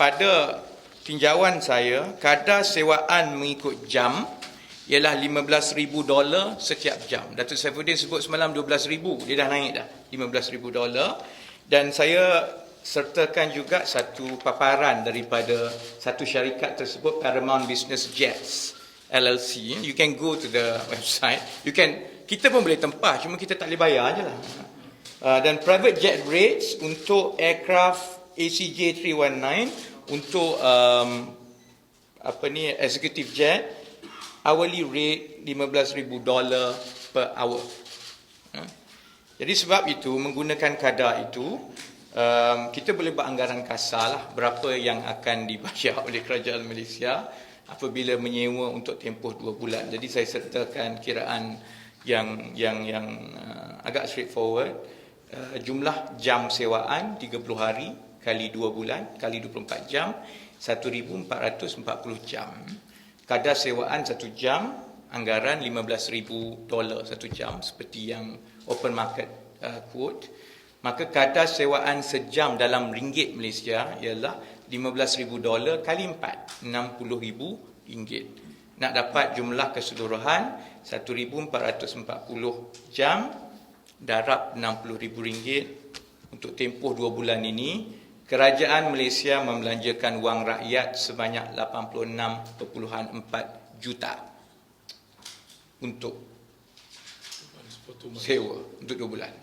pada tinjauan saya, kadar sewaan mengikut jam ialah 15,000 dolar setiap jam. Datuk Saifuddin sebut semalam 12,000, dia dah naik dah 15,000 dolar. Dan saya sertakan juga satu paparan daripada satu syarikat tersebut Paramount Business Jets LLC. You can go to the website. You can kita pun boleh tempah, cuma kita tak boleh bayar je lah. Uh, dan private jet rates untuk aircraft ACJ 319 untuk um, apa ni executive jet hourly rate 15,000 dolar per hour. Ha? Jadi sebab itu menggunakan kadar itu um, kita boleh buat anggaran kasar lah berapa yang akan dibayar oleh kerajaan Malaysia apabila menyewa untuk tempoh dua bulan. Jadi saya sertakan kiraan yang yang yang uh, agak straightforward. Uh, jumlah jam sewaan 30 hari kali 2 bulan kali 24 jam 1440 jam. Kadar sewaan 1 jam anggaran 15,000 dolar 1 jam seperti yang open market uh, quote. Maka kadar sewaan sejam dalam ringgit Malaysia ialah 15,000 dolar kali 4 60,000 ringgit. Nak dapat jumlah keseluruhan 1440 jam darab RM60,000 untuk tempoh 2 bulan ini, kerajaan Malaysia membelanjakan wang rakyat sebanyak 86.4 juta untuk sewa untuk 2 bulan.